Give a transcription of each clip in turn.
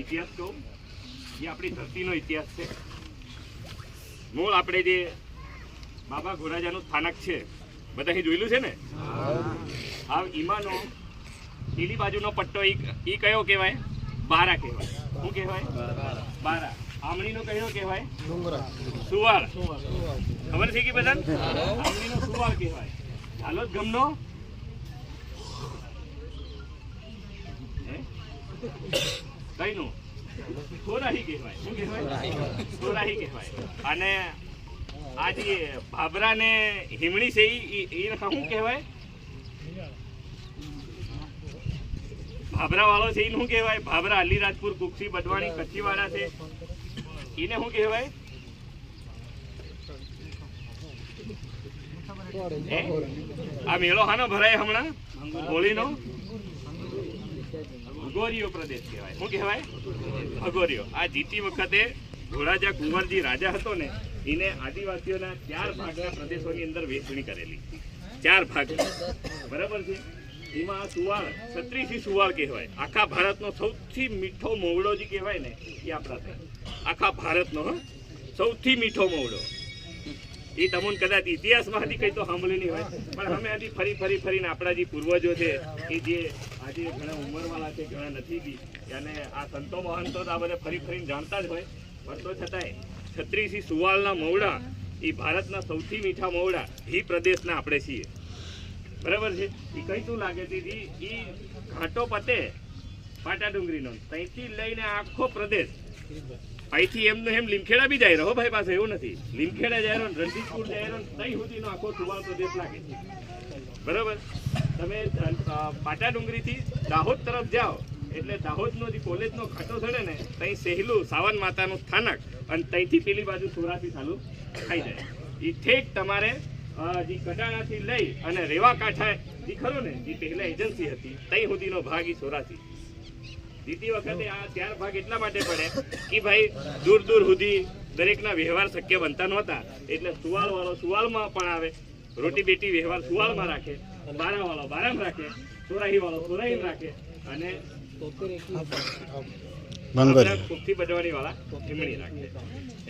ઇતિહાસ કહું એ આપણી ધરતીનો ઇતિહાસ છે. મૂળ આપણે જે બાબા ગોરાજાનું સ્થાનક છે, બધા જોયેલું છે ને? હા, ઈમાનો, પેલી બાજુનો પટ્ટો ઈ કયો કહેવાય? બારા કહેવાય. શું કહેવાય? બારા. આમણીનો કયો કહેવાય? સુવાળ. ખબર છે કે બધા આમણીનો કહેવાય. હાલો, ગમનો? કઈનું સોરાહી કહેવાય. શું કહેવાય? સોરાહી કહેવાય. અને આ જે ભાભરા ને હિમણી છે એ ઈ શું કહેવાય? ભાભરા વાળો છે એને શું કહેવાય? ભાભરા અલીરાજપુર, કુક્ષી બડવાણી કચ્છીવાળા છે. એને શું કહેવાય? આ મેળો હાનો ભરાય હમણાં? હોળીનો? ભગોરિયો પ્રદેશ કહેવાય. શું કહેવાય? ભગોરિયો આ જીતી વખતે ધોળાજા કુંવરજી રાજા હતો ને, એને આદિવાસીઓના ચાર ભાગના પ્રદેશોની અંદર વહેંચણી કરેલી. ચાર ભાગ. બરાબર છે? એમાં આ સુવાળ, છત્રીસી સુવાળ કહેવાય. આખા ભારતનો સૌથી મીઠો મોવડો જે કહેવાય ને, એ આપણા આખા ભારતનો? સૌથી મીઠો મોવડો. એ તમને કદાચ ઇતિહાસમાંથી કંઈ તો સાંભળ્યું નહીં હોય. પણ અમે હજી ફરી ફરી, ફરીને આપણા જે પૂર્વજો છે, એ જે આજે ઘણા ઉંમરવાળા છે, ઘણા નથી બી અને આ સંતો મહંતો તો આ બધા ફરી, ફરીને જાણતા જ હોય. પણ તો છતાંય છત્રીસી સુવાળના મવડા, એ ભારતના સૌથી મીઠા મવડા, એ પ્રદેશના આપણે છીએ. બરાબર છે? એ કઈ શું લાગે છે એ ઘાટો પતે પાટા ડુંગરીનો ત્યાંથી લઈને આખો પ્રદેશ. અહીંથી એમને એમ લીમખેડા બી જાય રહો ભાઈ પાસે, એવું નથી. લીમખેડા જાય રહ્યો રણજીતપુર જાય રહ્યો તઈ સુધીનો આખો સુવાળ પ્રદેશ લાગે છે. બરાબર? તમે પાટા ડુંગરીથી દાહોદ તરફ જાઓ, એટલે દાહોદનો જે કોલેજનો ખાટો થડે ને ત્યાં સહેલું સાવન માતાનું સ્થાનક, અને ત્યાંથી પેલી બાજુ સોરાથી ચાલુ થઈ જાય. એ ઠેક તમારે જે કડાણાથી લઈ અને રેવા કાંઠા જે ખરું ને, જે પહેલાં એજન્સી હતી ત્યાં સુધીનો ભાગ એ સોરાથી જીતી વખતે આ ચાર ભાગ એટલા માટે પડે કે ભાઈ દૂર દૂર સુધી દરેકના વ્યવહાર શક્ય બનતા નહોતા. એટલે સુવાલ વાળો સુવાળમાં પણ આવે રોટી બેટી વ્યવહાર સુવાળમાં રાખે બારા વાળો બારામ રાખે સોરાહી વાળો સોરાહી રાખે અને આપણા બજવાની વાળા હિમણી રાખે.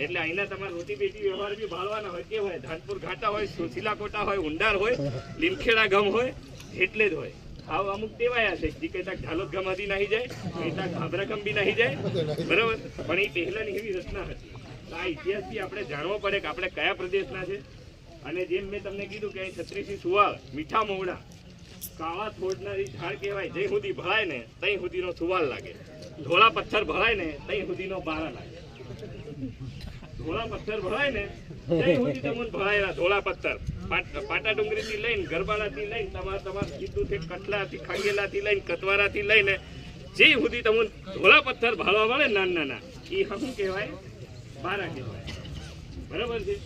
એટલે અહીંના તમારે રોટી બેટી વ્યવહાર બી ભાળવાના હોય કે હોય ધાનપુર ઘાટા હોય સુશીલા કોટા હોય ઉંડાર હોય લીમખેડા ગમ હોય એટલે જ હોય. આવ અમુક ટેવાયા છે. જે કહેતા ઢાલોદ ગમાથી નાહી જાય કહેતા ખાબરા ગમ બી નાહી જાય. બરાબર? પણ એ પહેલાની એવી રચના હતી. તો આ ઇતિહાસથી આપણે જાણવો પડે કે આપણે કયા પ્રદેશના છે. અને જેમ મેં તમને કીધું કે અહીં છત્રીસી સુવાળ, મીઠા મોવડા કાળા થોડનારી ઝાડ કહેવાય જે સુધી ભળાય ને તઈ સુધીનો સુવાલ લાગે. ધોળા પથ્થર ભળાય ને તઈ સુધીનો બારા લાગે. ધોળા પથ્થર ભરાય ને તઈ સુધી તમને ભળાયેલા ધોળા પથ્થર. પાટ- ડુંગરીથી લઈને ગરબાડાથી લઈને તમારે તમારે સીધું થી કટલાથી, ખાંગેલાથી લઈને કતવારાથી લઈને જે સુધી તમને ધોળા પથ્થર ભાળવા મળે નાના નાના એ શું કહેવાય? બારા કહેવાય. બરાબર છે?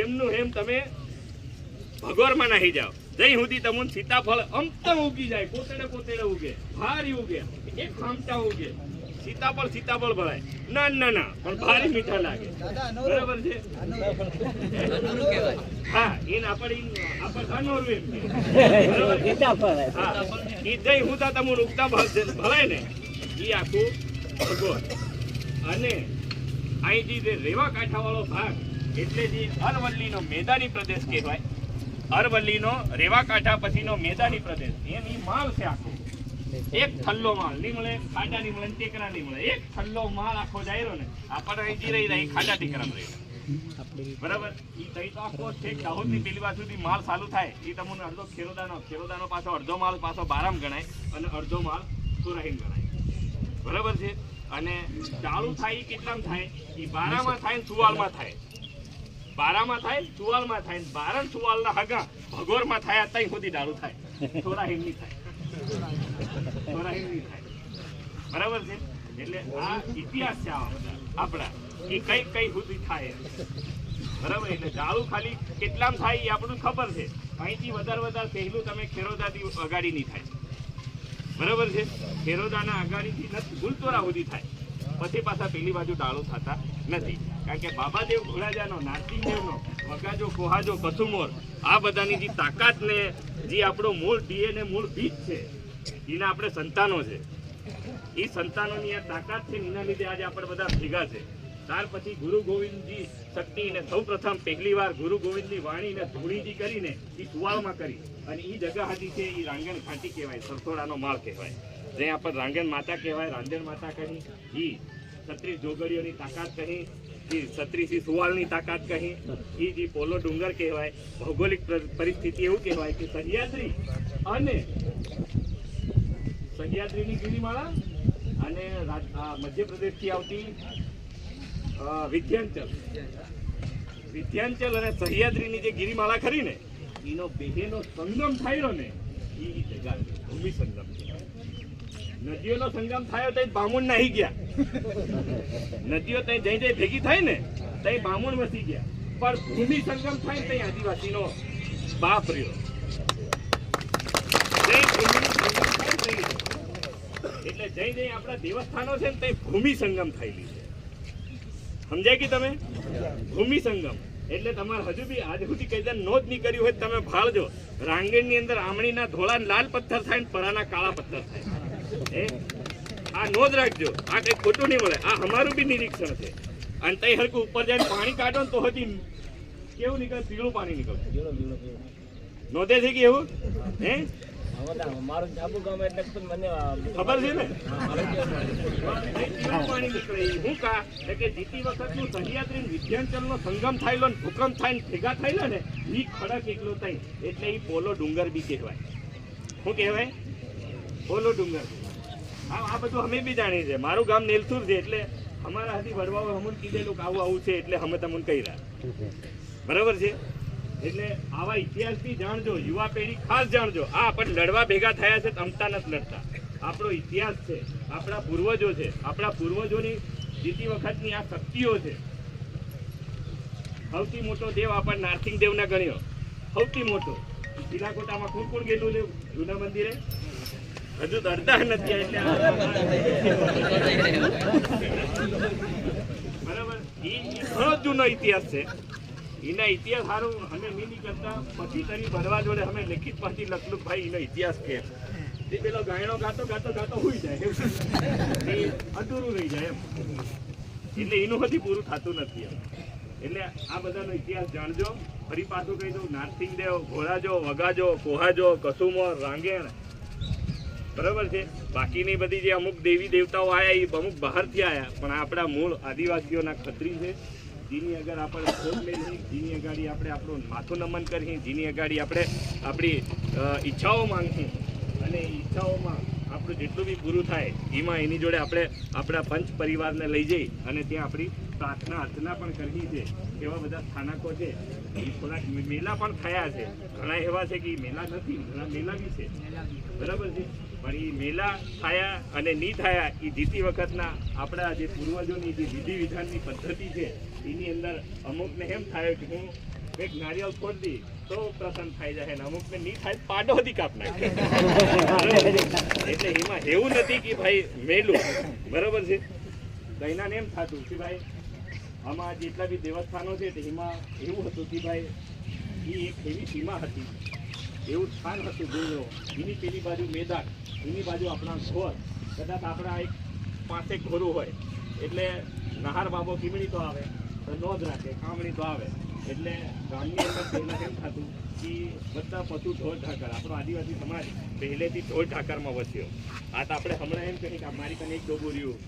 એમનું એમ તમે ભગોરમાં નાહી જાઓ. જઈ સુધી તમને સીતાફળ અમતમ ઉગી જાય પોતેડે પોતેડે ઉગે, ભારી ઉગે, એક ખામટા ઉગે. સીતાફળ સીતાફળ ભરાય. ના ના ના પણ ભારે મીઠા લાગે. બરાબર છે? હા એને આપણે આપણે અનોરું એમ. બરાબર? હા એ જઈ હું તા તમને ઉગતા ભરાય ને એ આખું ભગવાન. અને અહીંથી જે રેવા કાંઠાવાળો ભાગ એટલે જે અરવલ્લીનો મેદાની પ્રદેશ કહેવાય. અરવલ્લીનો રેવા કાંઠા પછીનો મેદાની પ્રદેશ. એની માલ છે આખો. એક થલ્લો માલ નહીં મળે ખાડા નહીં મળે ટેકરા નહીં મળે એક થલ્લો માલ આખો જાય ને ને. આપણે અહીંથી રહી રહી ખાડા ટેકરા રહી બરાબર? સુધી માલ ચાલુ થાય. એ તમને અડધો ખેરોદાનો ખેરોદાનો પાછો, અડધો માલ પાછો બારામ ગણાય અને અડધો માલ સુરાહીમ ગણાય. બરાબર છે? અને ચાલુ થાય એ કેટલામાં થાય? એ બારામાં થાય ને સુવાલમાં થાય. બારામાં થાય સુવાલમાં થાય બારણ સુવાલના હગા ભગોરમાં થાય ત્યાં સુધી દારૂ થાય. થોડા હિમની થાય. થાય બરાબર છે? એટલે આ ઇતિહાસ છે આપણા. એ કઈ કઈ સુધી થાય બરાબર? એટલે ડાળું ખાલી કેટલામ થાય એ આપણને ખબર છે. અહીંથી વધારે વધારે પહેલું તમે ખેરોદાથી અગાડી નહીં થાય. બરાબર છે? ખેરોદાના અગાડીથી નથી, ગુલતોરા સુધી થાય. પછી પાછા પેલી બાજુ ડાળો થતા નથી. કારણ કે બાબાદેવ ઘોડાજાનો નારસિંહદેવનો વગાજો કોહાજો કસુમોર આ બધાની જે તાકાત ને જે આપણો મૂળ ડીએનએ મૂળ બીજ છે એના આપણે સંતાનો છે. એ સંતાનોની આ તાકાત છે એના લીધે આજે આપણે બધા ભેગા છે. ત્યાર પછી ગુરુ ગોવિંદજી શક્તિ ને સૌ પ્રથમ પહેલી વાર ગુરુ ગોવિંદની વાણીને ધૂળીજી કરીને એ સુવાળમાં કરી. અને એ જગા હતી છે એ રાંગણ ઘાટી કહેવાય સરસોડાનો માળ કહેવાય. જે આપણે રાંગણ માતા કહેવાય, રાંધણ માતા કહી, ઈ છત્રીસ જોગડીઓની તાકાત કહી એ છત્રીસી સુવાળની તાકાત કહી, ઈ જે પોલો ડુંગર કહેવાય, ભૌગોલિક પરિસ્થિતિ એવું કહેવાય કે સહ્યાદ્રી અને સહ્યાદ્રીની ગિરિમાળા અને મધ્યપ્રદેશથી આવતી વિધ્યાંચલ વિધ્યાંચલ અને સહ્યાદ્રીની જે ગિરિમાળા ખરી ને એનો બેહેનો સંગમ થયો ને એ જગા ભૂમિ સંગમ. નદીઓનો સંગમ થયો તો બામુણ નાહી ગયા. નદીઓ ત્યાં જઈ જઈ ભેગી થાય ને ત્યાં બામુણ વસી ગયા. પણ ભૂમિ સંગમ થાય ને ત્યાં આદિવાસીનો બાપ રહ્યો જય ભૂમિનો સંગમ થાય ને ત્યાં. એટલે જઈ જઈ આપણા દેવસ્થાનો છે ને ત્યાં ભૂમિ સંગમ થયેલી છે. સમજાય કે તમે? ભૂમિ સંગમ. એટલે તમારે હજુ બી આજ સુધી કઈ દે નોંધ નહીં કરી હોય તમે ભાળજો. રાંગણની અંદર આમણીના ધોળા લાલ પથ્થર થાય ને પરાના કાળા પથ્થર થાય. આ નોંધ રાખજો. આ કઈ ખોટું નહીં મળે આ અમારું બી નિરીક્ષણ છે. અને તઈ હરકું ઉપર જઈને પાણી કાઢો ને તો હજી કેવું નીકળે? પીળું પાણી નીકળે. નોંધે છે કે એવું? હે? મારું જાબુ ગામ એટલે ખુદ મને ખબર છે ને? પાણી નીકળે હું કા? એટલે કે જીતી સહ્યાદ્રી ને વિધ્યાંચલનો સંગમ થયેલો ને ભૂકંપ થાય ને ભેગા થયેલા ને એ ખડક એકલો થઈ એટલે એ પોલો ડુંગર બી કહેવાય. શું કહેવાય? પોલો ડુંગર. આ આ બધું અમે બી જાણીએ છીએ. મારું ગામ નેલસુર છે એટલે અમારા હાથી વડવાઓ અમને કીધેલું કે આવું આવું છે એટલે અમે તમને કહી રહ્યા. બરાબર છે? એટલે આવા ઇતિહાસ બી જાણજો, યુવા પેઢી ખાસ જાણજો. આ પણ લડવા ભેગા થયા છે તમતા નથી લડતા. આપણો ઇતિહાસ છે, આપણા પૂર્વજો છે, આપણા પૂર્વજોની જીતી વખતની આ શક્તિઓ છે. સૌથી મોટો દેવ આપણે નારસિંહ દેવના ગણ્યો. સૌથી મોટો. શિલાકોટામાં કોણ કોણ ગયેલું છે જૂના મંદિરે? હજુ તો નથી એટલે બરાબર. ઈ ઘણો જૂનો ઇતિહાસ છે. એના ઇતિહાસ સારું અમે મિની કરતા પછી તરી ભરવા જોડે અમે લેખિત પાછી લખલું ભાઈ એનો ઇતિહાસ કે. તે પેલો ગાયણો ગાતો ગાતો ગાતો હોઈ જાય. એ અધૂરું રહી જાય એમ. એટલે એનું હજી પૂરું થતું નથી એમ. એટલે આ બધાનો ઇતિહાસ જાણજો. ફરી પાછું કહી દઉં, નારસિંહદેવ, ઘોડાજો વગાજો કોહાજો કસુમો રાંગેણ. બરાબર છે? બાકીની બધી જે અમુક દેવી દેવતાઓ આવ્યા એ અમુક બહારથી આવ્યા પણ આપણા મૂળ આદિવાસીઓના ખત્રી છે. જેની અગર આપણે ખોટ લઈએ જેની અગાડી આપણે આપણું માથું નમન કરીએ, જેની અગાડી આપણે આપણી ઈચ્છાઓ માંગીએ. અને ઈચ્છાઓમાં આપણું જેટલું બી પૂરું થાય, એમાં એની જોડે આપણે આપણા પંચ પરિવારને લઈ જઈ અને ત્યાં આપણી પ્રાર્થના અર્ચના પણ કરવી છે એવા બધા સ્થાનકો છે. મેલા પણ થયા છે. ઘણા એવા છે કે મેલા નથી, ઘણા મેલા બી છે. બરાબર છે? પણ એ મેલા થયા અને નહીં થયા એ જીતી વખતના આપણા જે પૂર્વજોની જે વિધિ વિધાનની પદ્ધતિ છે, એની અંદર અમુકને એમ થાય કે હું એક નારિયેલ ફોડ દી, તો પ્રસન્ન થઈ જાય ને અમુકને નહીં થાય, પાડો હતી કાપ નાખે. એટલે એમાં એવું નથી કે ભાઈ મેલું. બરાબર છે? તો ને એમ થતું કે ભાઈ આમાં જેટલા બી દેવસ્થાનો છે એમાં એવું હતું કે ભાઈ એ એક એવી સીમા હતી, એવું સ્થાન હતું ગુરુનો એની પેલી બાજુ મેદાન, એની બાજુ આપણા ઘોર, કદાચ આપણા એક પાંચેક ઘોરું હોય, એટલે નહાર બાબો કીમણી તો આવે, તો નોંધ રાખે, કામણી તો આવે, એટલે ગામની અંદર પહેલાં એમ થતું કે બધા પશુ ઢોર ઢાકર, આપણો આદિવાસી સમાજ પહેલેથી ઢોર ઢાકરમાં વસ્યો. આ તો આપણે હમણાં એમ કહીએ કે અમારી કને એક ડોબું રહ્યું.